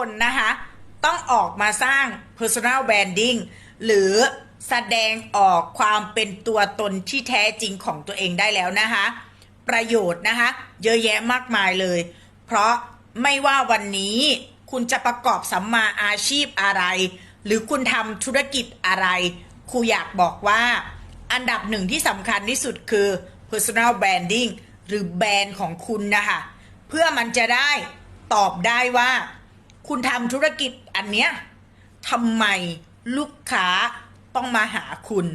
คนนะคะต้องออกมาสร้าง personal branding หรือแสดงออกความเป็นตัวตนที่แท้จริงของตัวเองได้แล้วนะคะ ประโยชน์นะคะ เยอะแยะมากมายเลย เพราะไม่ว่าวันนี้คุณจะประกอบสัมมาอาชีพอะไร หรือคุณทำธุรกิจอะไร ครูอยากบอกว่า อันดับหนึ่งที่สำคัญที่สุดคือ personal branding หรือแบรนด์ของคุณนะคะ เพื่อมันจะได้ตอบได้ว่า คุณทำธุรกิจอันเนี้ยทำไมลูกค้าต้องมาหาคุณ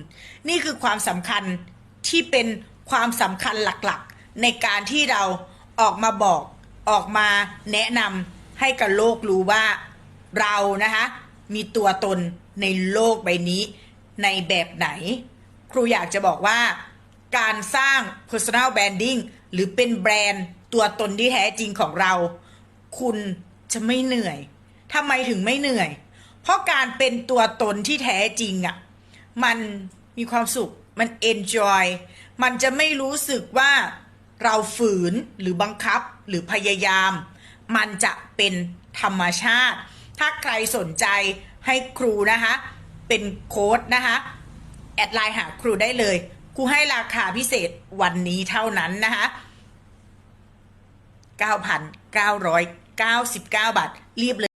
นี่คือความสำคัญที่เป็นความสำคัญหลักๆ ในการที่เราออกมาบอกออกมาแนะนำให้กับโลกรู้ว่าเรานะคะมีตัวตนในโลกใบนี้ในแบบไหน ครูอยากจะบอกว่า การสร้าง personal branding หรือเป็นแบรนด์ตัวตนที่แท้จริงของเรา คุณ จะไม่เหนื่อยทำไมถึงไม่เหนื่อย เพราะการเป็นตัวตนที่แท้จริงอะ่ะ มันมีความสุข มัน enjoy มันจะไม่รู้สึกว่าเราฝืนหรือบังคับหรือพยายาม มันจะเป็นธรรมชาติ ถ้าใครสนใจให้ครูนะคะ เป็นโค้ดนะคะ แอดไลน์หาครูได้เลย ครูให้ราคาพิเศษวันนี้เท่านั้นนะคะ 9,999 บาท รีบเลย